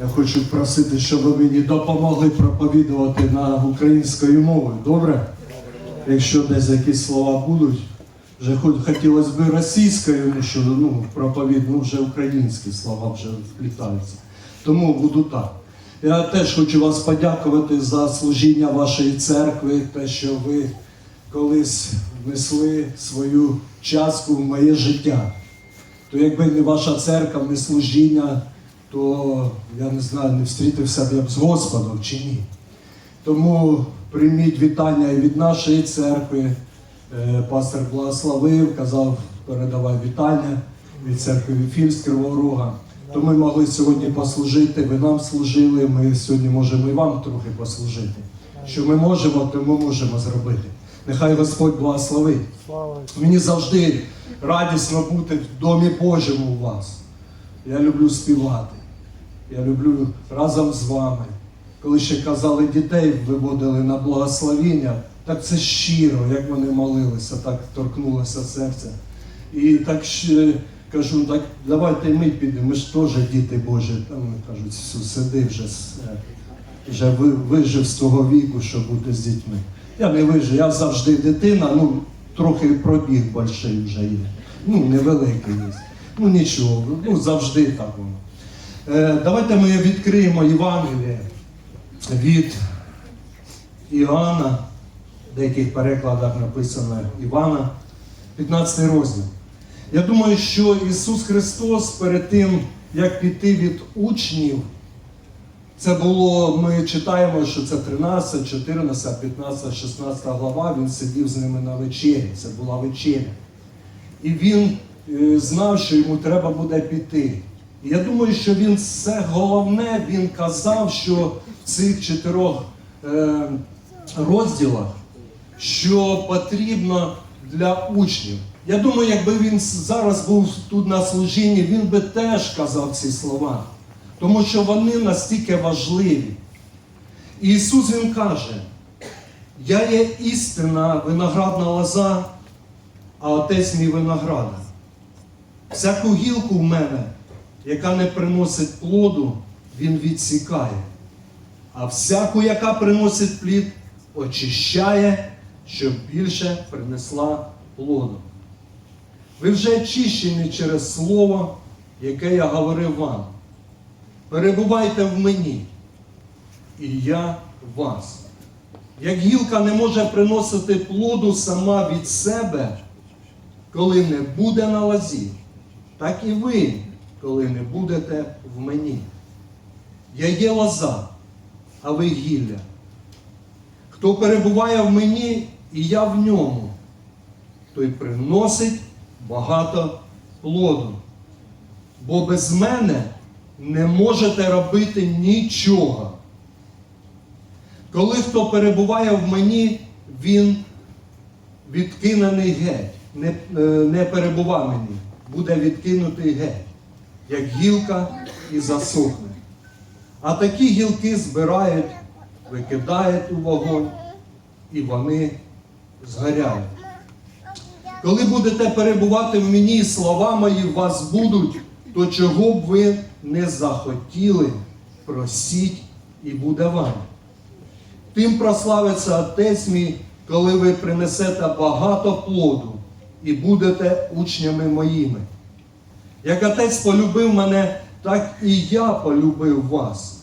Я хочу просити, щоб ви мені допомогли проповідувати на українською мовою. Добре? Якщо десь якісь слова будуть, вже хоч хотілося б російською, ну що ну, проповідь, ну вже українські слова вже вплітаються. Тому буду так. Я теж хочу вас подякувати за служіння вашої церкви, те, що ви колись внесли свою частку в моє життя. То якби не ваша церква, не служіння, то я не знаю, не встрітився б я б з Господом чи ні. Тому прийміть вітання і від нашої церкви. Е, Пастор благословив, казав, передавай вітання від церкви Віфіль з Кривого Рога. То ми могли сьогодні послужити, ви нам служили, ми сьогодні можемо і вам трохи послужити. Що ми можемо, то ми можемо зробити. Нехай Господь благословить. Мені завжди радісно бути в домі Божому у вас. Я люблю співати. Я люблю разом з вами. Коли ще казали дітей, виводили на благословіння, так це щиро, як вони молилися, так торкнулося серця. І так ще кажу, так давайте ми підемо, ми ж теж діти Божі. Там кажуть, «Сю, сиди вже, вже вижив з того віку, щоб бути з дітьми. Я не вижив, я завжди дитина, ну трохи пробіг больший вже є. Ну, невеликий є. Ну нічого, ну завжди так воно. Е, давайте ми відкриємо Євангеліє від Іоанна, в деяких перекладах написано Івана, 15 розділ. Я думаю, що Ісус Христос перед тим, як піти від учнів, це було, ми читаємо, що це 13, 14, 15, 16 глава, він сидів з ними на вечері, це була вечеря. І він е, знав, що йому треба буде піти. І я думаю, що він все головне він казав, що в цих чотирьох е, розділах, що потрібно для учнів. Я думаю, якби він зараз був тут на служінні, він би теж казав ці слова, тому що вони настільки важливі. І Ісус Він каже, я є істина виноградна лоза, а отець мій виноградар. Всяку гілку в мене, яка не приносить плоду, він відсікає. А всяку, яка приносить плід, очищає, щоб більше принесла плоду. Ви вже очищені через слово, яке я говорив вам. Перебувайте в мені, і я вас. Як гілка не може приносити плоду сама від себе, коли не буде на лозі, так і ви, коли не будете в мені. Я є лоза, а ви гілля. Хто перебуває в мені, і я в ньому, той приносить багато плоду. Бо без мене не можете робити нічого. Коли хто перебуває в мені, він відкинений геть, не, е, не перебува мені, буде відкинутий геть, як гілка і засохне. А такі гілки збирають, викидають у вогонь, і вони згоряють. Коли будете перебувати в мені, слова мої в вас будуть, то чого б ви не захотіли, просіть і буде вам. Тим прославиться Отець мій, коли ви принесете багато плоду і будете учнями моїми. Як Отець полюбив мене, так і я полюбив вас.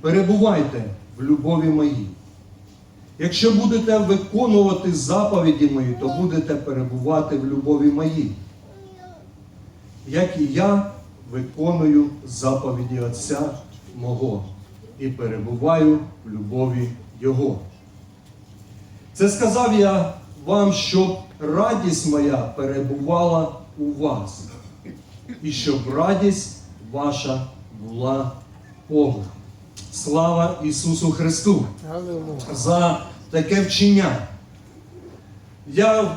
Перебувайте в любові моїй. Якщо будете виконувати заповіді мої, то будете перебувати в любові моїй. Як і я виконую заповіді Отця мого і перебуваю в любові Його. Це сказав я вам, щоб радість моя перебувала у вас, і щоб радість ваша була повна. Слава Ісусу Христу! За таке вчення. Я е,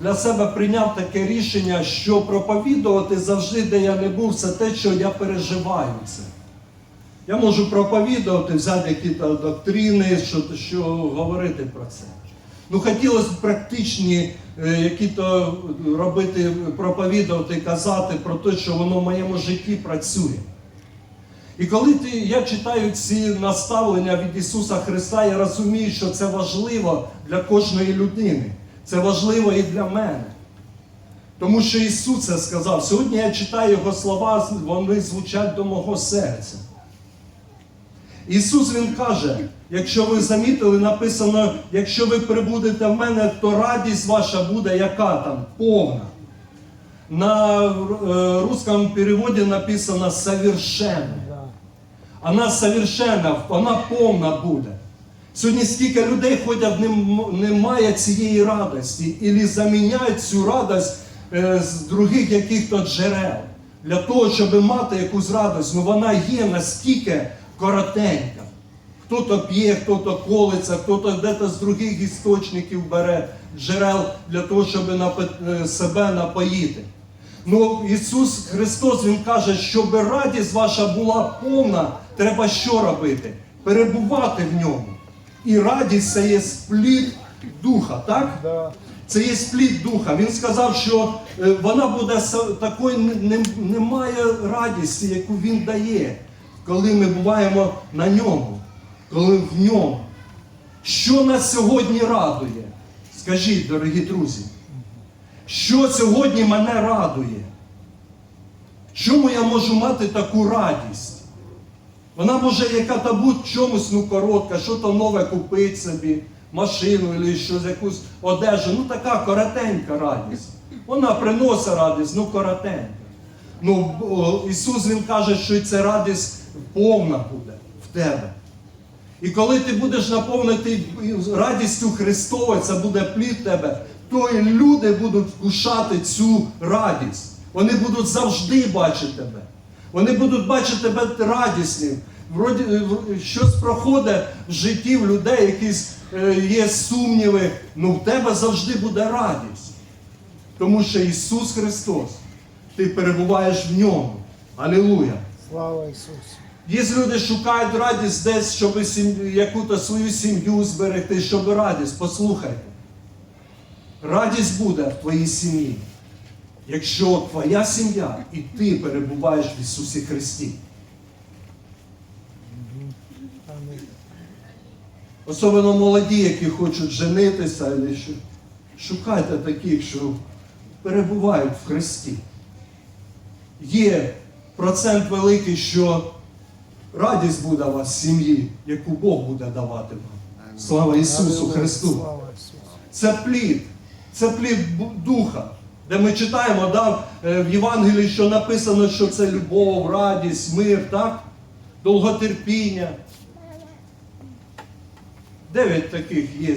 для себе прийняв таке рішення, що проповідувати завжди, де я не був, це те, що я переживаю це. Я можу проповідувати, взяти якісь доктрини, що, що говорити про це. Ну, хотілося б практичні е, які-то робити, проповідувати, казати про те, що воно в моєму житті працює. І коли ти, я читаю ці наставлення від Ісуса Христа, я розумію, що це важливо для кожної людини. Це важливо і для мене. Тому що Ісус це сказав. Сьогодні я читаю Його слова, вони звучать до мого серця. Ісус Він каже, якщо ви замітили, написано, якщо ви прибудете в мене, то радість ваша буде яка там? Повна. На е, русском переводі написано совершенно. Вона совершенна, вона повна буде. Сьогодні скільки людей ходять, немає цієї радості, і заміняють цю радость е, з других яких-то джерел. Для того, щоб мати якусь радість, ну вона є настільки коротенька. Хто-то п'є, хто-то колиться, хто-то десь з других істочників бере джерел для того, щоб е, себе напоїти. Ну, Ісус Христос Він каже, щоб радість ваша була повна, треба що робити? Перебувати в ньому. І радість це є сплід духа, так? Да. Це є сплід духа. Він сказав, що е, вона буде не- немає радісті, яку він дає, коли ми буваємо на ньому, коли в ньому. Що нас сьогодні радує? Скажіть, дорогі друзі, що сьогодні мене радує? Чому я можу мати таку радість? Вона може яка-то бути в чомусь ну, коротка, що то нове купити собі, машину або щось, якусь одежу. Ну така коротенька радість. Вона приносить радість, ну коротенька. Ну, Ісус Він каже, що ця радість повна буде в тебе. І коли ти будеш наповнений радістю Христовою, це буде плід тебе, то і люди будуть вкушати цю радість. Вони будуть завжди бачити тебе. Вони будуть бачити тебе радісним. Вроді е, щось проходить в житті в людей, якісь е, є сумніви. Ну в тебе завжди буде радість. Тому що Ісус Христос, ти перебуваєш в ньому. Алілуя! Слава Ісусу. Є люди шукають радість десь, щоб яку-то свою сім'ю зберегти, щоб радість. Послухайте. Радість буде в твоїй сім'ї, якщо твоя сім'я і ти перебуваєш в Ісусі Христі. Особливо молоді, які хочуть женитися, шукайте таких, що перебувають в Христі. Є процент великий, що радість буде у вас в сім'ї, яку Бог буде давати вам. Слава Ісусу Христу! Це плід, це плід духа, де ми читаємо да, е, в Євангелії, що написано, що це любов, радість, мир, так? довготерпіння. Дев'ять таких є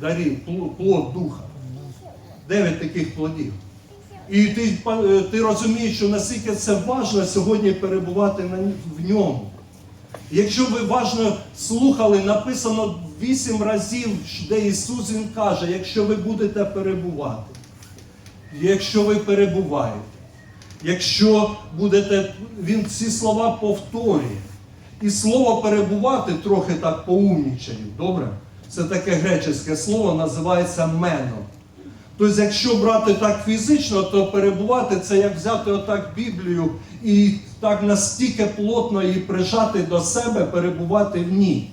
дарів, плод духа. Дев'ять таких плодів. І ти, ти розумієш, що наскільки це важливо сьогодні перебувати на, в ньому. Якщо ви уважно слухали, написано вісім разів, де Ісус Він каже, якщо ви будете перебувати, якщо ви перебуваєте, якщо будете, Він ці слова повторює. І слово перебувати трохи так поумнічаю, добре? Це таке греческе слово називається мено. Тобто, якщо брати так фізично, то перебувати це як взяти отак Біблію і так настільки плотно її прижати до себе, перебувати в ній.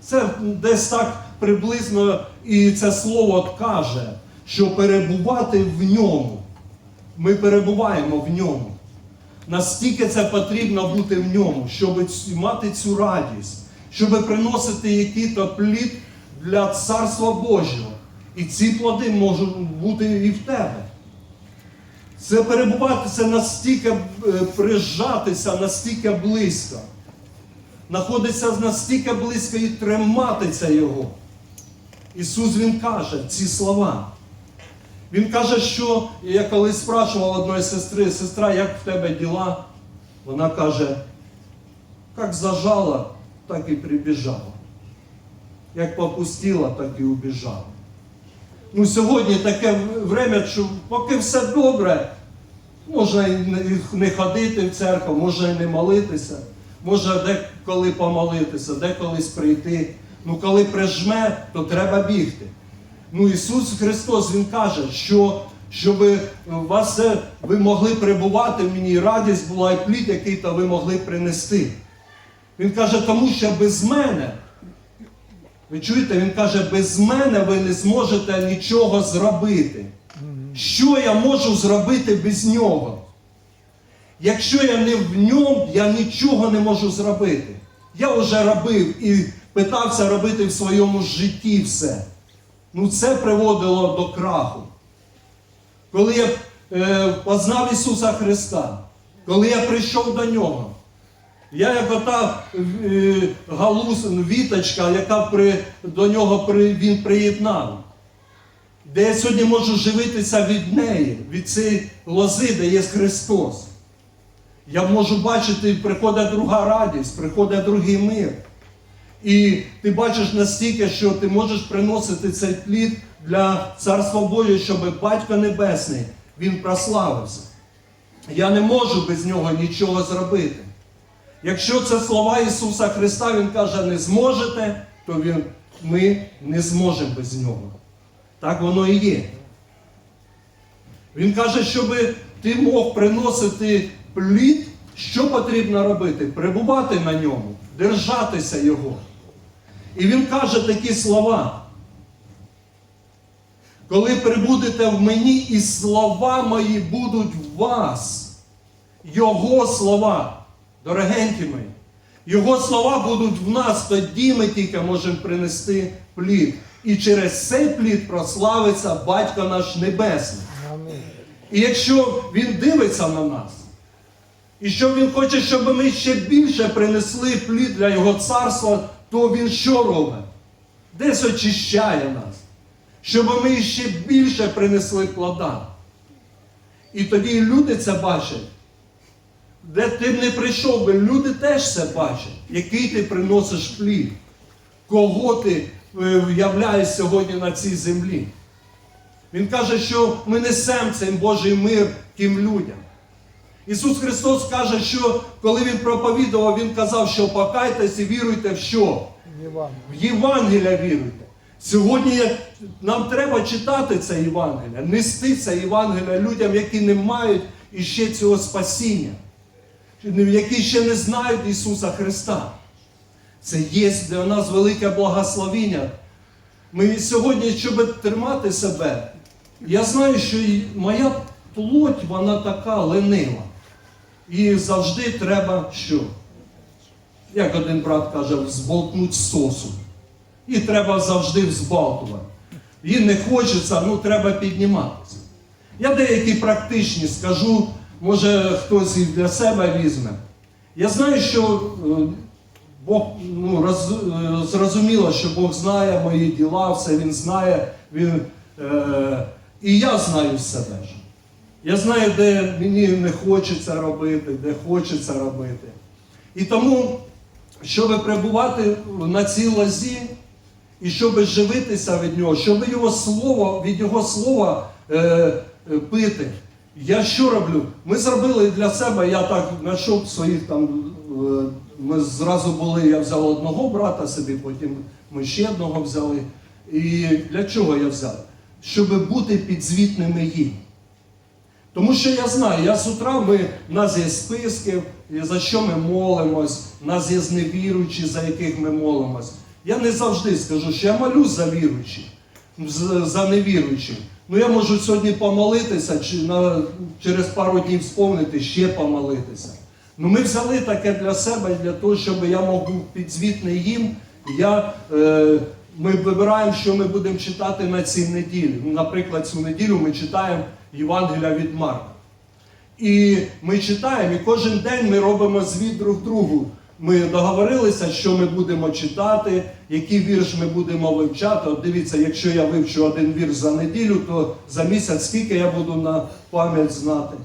Це десь так приблизно і це слово каже, що перебувати в ньому. Ми перебуваємо в ньому. Настільки це потрібно бути в ньому, щоб мати цю радість, щоб приносити який-то плід для Царства Божого. І ці плоди можуть бути і в тебе. Це перебувати, це настільки е, прижатися, настільки близько. Знаходиться настільки близько і триматися його. Ісус Він каже ці слова. Він каже, що я колись спрашував одної сестри, сестра, як в тебе діла? Вона каже, як зажала, так і прибіжала. Як попустила, так і убіжала. Ну, сьогодні таке время, що поки все добре, можна і не- ходити в церкву, можна і не молитися, можна деколи помолитися, деколись прийти. Ну, коли прижме, то треба бігти. Ну, Ісус Христос Він каже, що щоб вас ви могли перебувати в мені, радість була і плід, який то ви могли принести. Він каже, тому що без мене, ви чуєте, він каже, без мене ви не зможете нічого зробити. Що я можу зробити без нього? Якщо я не в ньому, я нічого не можу зробити. Я вже робив і питався робити в своєму житті все. Ну це приводило до краху. Коли я е, познав Ісуса Христа, коли я прийшов до Нього, я як ота е, галус, віточка, яка при, до нього при, він приєднав. Де я сьогодні можу живитися від неї, від цієї лози, де є Христос. Я можу бачити, приходить друга радість, приходить другий мир. І ти бачиш настільки, що ти можеш приносити цей плід для Царства Божого, щоб Батько Небесний він прославився. Я не можу без нього нічого зробити. Якщо це слова Ісуса Христа, Він каже, не зможете, то він, ми не зможемо без нього. Так воно і є. Він каже, щоб ти мог приносити плід, що потрібно робити? Перебувати на ньому, держатися його. І він каже такі слова. Коли прибудете в мені, і слова мої будуть в вас. Його слова, дорогенькі мої, Його слова будуть в нас, тоді ми тільки можемо принести плід. І через цей плід прославиться Батько наш Небесний. І якщо він дивиться на нас, і що він хоче, щоб ми ще більше принесли плід для Його царства, то він що робить? Десь очищає нас, щоб ми ще більше принесли плода. І тоді люди це бачать. Де ти не прийшов би, люди теж це бачать, який ти приносиш плід, кого ти е, являєш сьогодні на цій землі. Він каже, що ми несемо цей Божий мир тим людям. Ісус Христос каже, що коли Він проповідував, Він казав, що покайтесь і віруйте в що? В Євангелія віруйте. Сьогодні нам треба читати це Євангелія, нести це Євангелія людям, які не мають іще цього спасіння, які ще не знають Ісуса Христа. Це є для нас велике благословіння. Ми сьогодні, щоб тримати себе, я знаю, що моя плоть, вона така ленива. І завжди треба що? Як один брат каже, взболтнуть сосу. І треба завжди взбалтувати. Їй не хочеться, ну треба підніматися. Я деякі практичні скажу, може хтось і для себе візьме. Я знаю, що е, Бог ну, роз, е, зрозуміло, що Бог знає мої діла, все Він знає, Він, е, і я знаю себе. Я знаю, де мені не хочеться робити, де хочеться робити. І тому, щоб перебувати на цій лозі, і щоб живитися від нього, щоб його слово, від його слова е, е, пити. Я що роблю? Ми зробили для себе, я так знайшов своїх там. е, Ми зразу були, я взяв одного брата собі, потім ми ще одного взяли. І для чого я взяв? Щоб бути підзвітними їм. Тому що я знаю, я з утра ми, в нас є списки, за що ми молимось, в нас є невіруючі, за яких ми молимось. Я не завжди скажу, що я молюсь за віруючих, за невіруючих. Ну я можу сьогодні помолитися, чи на, через пару днів сповнити, ще помолитися. Ну ми взяли таке для себе, для того, щоб я мог був підзвітний їм. Я, е, ми вибираємо, що ми будемо читати на цій неділі. Ну, наприклад, цю неділю ми читаємо Євангелія від Марка. І ми читаємо, і кожен день ми робимо звіт друг другу. Ми договорилися, що ми будемо читати, який вірш ми будемо вивчати. От дивіться, якщо я вивчу один вірш за неділю, то за місяць скільки я буду на пам'ять знати?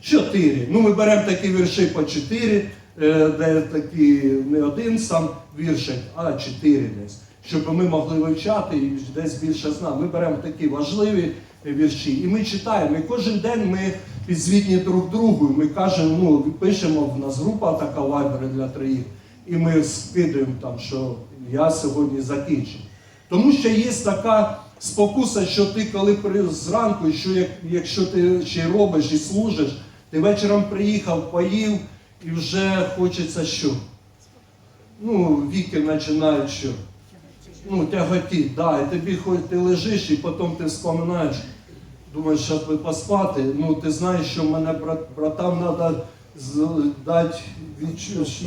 Чотири. Ну, ми беремо такі вірші по чотири, е, де такі не один сам віршик, а чотири десь. Щоб ми могли вивчати і десь більше знати. Ми беремо такі важливі вірші. І ми читаємо. І кожен день ми підзвітні друг другу. Ми кажемо, ну, пишемо, в нас група така вайбер для троїх. І ми скидаємо там, що я сьогодні закінчив. Тому що є така Спокуса, що ти коли зранку, що як, якщо ти ще робиш і служиш, ти вечором приїхав, поїв і вже хочеться що? Ну, віки починають що? Ну, тяготі, да, і тобі хоч ти лежиш, і потім ти вспоминаєш, думаєш, щоб би поспати. Ну, ти знаєш, що мене брат, братам треба дати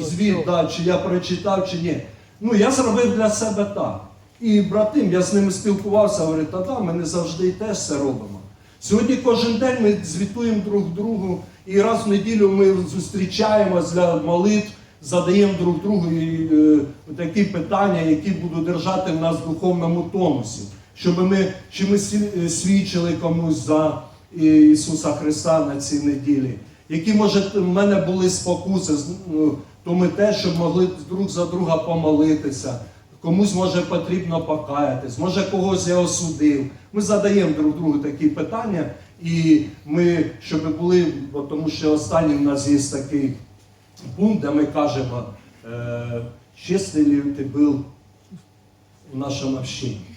звіт, да, чи я прочитав, чи ні. Ну, я зробив для себе так. І братим, я з ними спілкувався, говорю, та да, ми не завжди і теж це робимо. Сьогодні кожен день ми звітуємо друг другу, і раз в неділю ми зустрічаємось для молитв, задаємо друг другу і, е, такі питання, які будуть держати в нас в духовному тонусі, щоб ми, чи ми свідчили комусь за Ісуса Христа на цій неділі. Які, може, в мене були спокуси, ну, то ми теж, щоб могли друг за друга помолитися. Комусь може потрібно покаятись, може когось я осудив. Ми задаємо друг другу такі питання, і ми, щоб були, тому що останній в нас є такий пункт, де ми кажемо, е, чесний ли ти був в нашому общенні.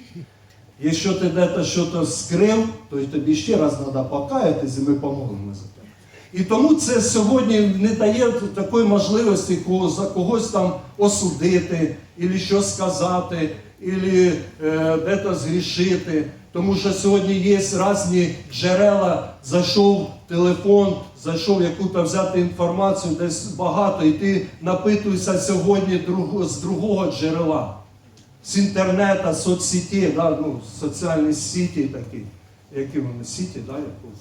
Якщо ти десь щось скрив, то тобі ще раз треба покаятись, і ми помолимо за тебе. І тому це сьогодні не дає такої можливості за когось там осудити, або щось сказати, або е, дето згрішити. Тому що сьогодні є різні джерела, зайшов телефон, зайшов яку-то взяти інформацію, десь багато, і ти напитуєшся сьогодні з другого джерела з інтернету, з соцсеті, да, ну, соціальні сіті такі. Які вони сіті, да, як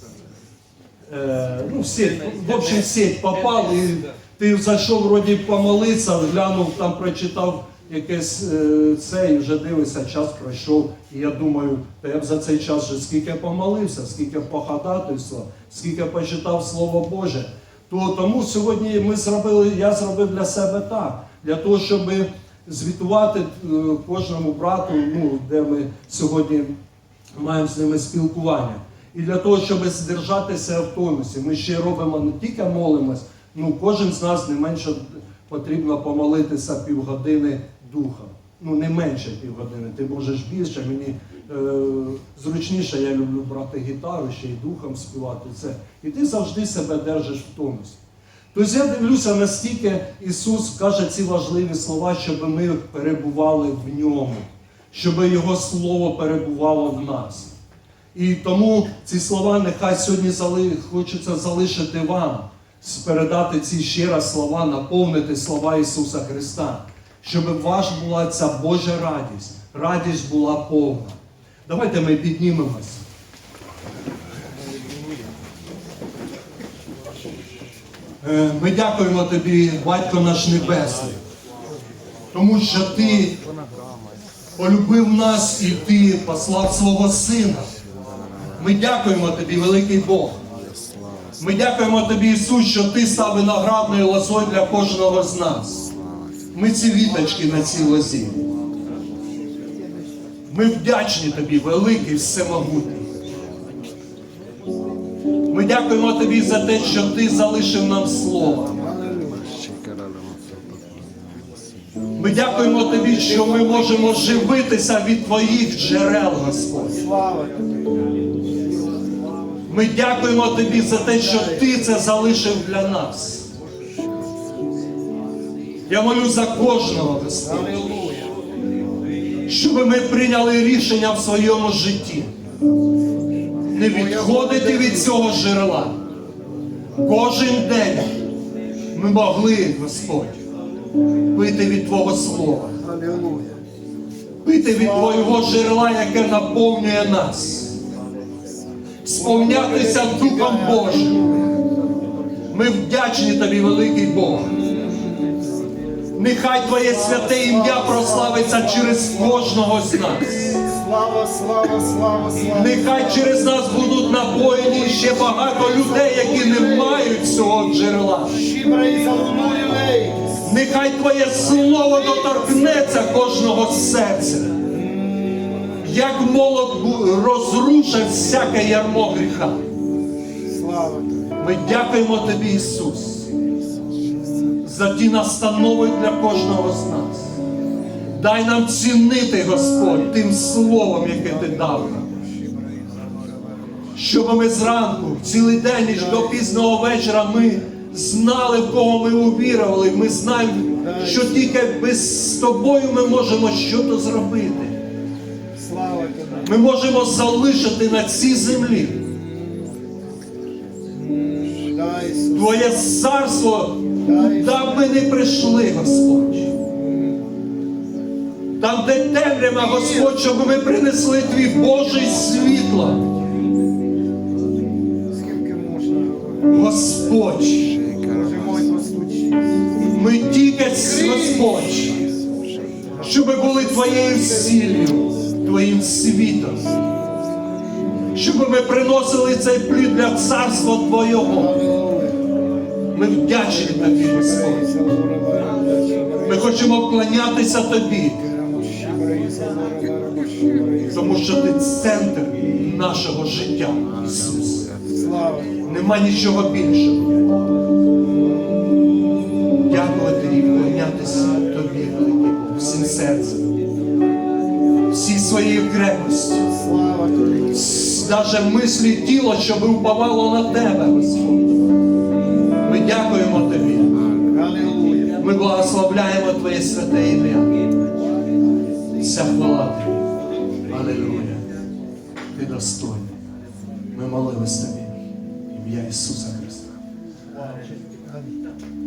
Е, ну, в в общем, в сеть попав, і ти зайшов вроді помолитися, глянув, там прочитав якесь е, це, і вже дивишся, час пройшов. І я думаю, та я б за цей час вже скільки помолився, скільки походатайствував, скільки почитав Слово Боже. То тому сьогодні ми зробили, я зробив для себе так, для того, щоб звітувати е, кожному брату, ну, де ми сьогодні маємо з ними спілкування. І для того, щоб здержатися в тонусі, ми ще робимо не тільки молимось, ну кожен з нас не менше потрібно помолитися півгодини духом. Ну не менше півгодини, ти можеш більше. Мені е, зручніше, я люблю брати гітару, ще й духом співати це. І ти завжди себе держиш в тонусі. Тобто я дивлюся, настільки Ісус каже ці важливі слова, щоб ми перебували в ньому, щоб Його Слово перебувало в нас. І тому ці слова нехай сьогодні зали... хочеться залишити вам, передати ці ще раз слова, наповнити слова Ісуса Христа, щоб ваш була ця Божа радість, радість була повна. Давайте ми піднімемось. Е, Ми дякуємо тобі, Батько наш Небесний, тому що ти полюбив нас і ти послав свого Сина. Ми дякуємо тобі, великий Бог. Ми дякуємо тобі, Ісус, що ти став виноградною лозою для кожного з нас. Ми ці віточки на цій лозі. Ми вдячні тобі, великий, всемогутній. Ми дякуємо тобі за те, що ти залишив нам слово. Ми дякуємо тобі, що ми можемо живитися від твоїх джерел, Господь. Ми дякуємо тобі за те, що ти це залишив для нас. Я молю за кожного, Господь, щоб ми прийняли рішення в своєму житті. Не відходити від цього джерела. Кожен день ми могли, Господь, пити від Твого Слова. Пити від Твого джерела, яке наповнює нас, сповнятися Духом Божим. Ми вдячні Тобі, великий Бог. Нехай Твоє святе ім'я прославиться через кожного з нас. Слава, слава, слава, слава. Нехай через нас будуть напоєні ще багато людей, які не мають цього джерела. Нехай Твоє слово доторкнеться кожного серця. Як молот розрушить всяке ярмо гріха. Ми дякуємо Тобі, Ісус, за ті настанови для кожного з нас. Дай нам цінити, Господь, тим словом, яке ти дав нам. Щоб ми зранку, цілий день і до пізного вечора ми знали, в кого ми увірували. Ми знаємо, що тільки без тобою ми можемо щось зробити. Ми можемо залишити на цій землі Твоє царство, куди б ми не прийшли, Господь. Там, де темрява, Господь, щоб ми принесли Твій Божий світло. Господь, ми тільки Господь, щоб ми були Твоєю сіллю, Твоїм світом. Щоб ми приносили цей плід для царства Твого. Ми вдячні Тобі, Господь. Ми хочемо вклонятися Тобі. Тому що ти центр нашого життя, Ісус. Нема нічого більшого. Дякувати і вклонятися тобі, всім серцем, всій своєю крепостю, навіть мислі тіло, щоб уповало на тебе, Господь. Ми дякуємо тобі. Ми благословляємо Твоє святе ім'я. Вся хвала тобі. Аллилуйя. Ти достойний. Ми молились тобі. Ім'я Ісуса Христа.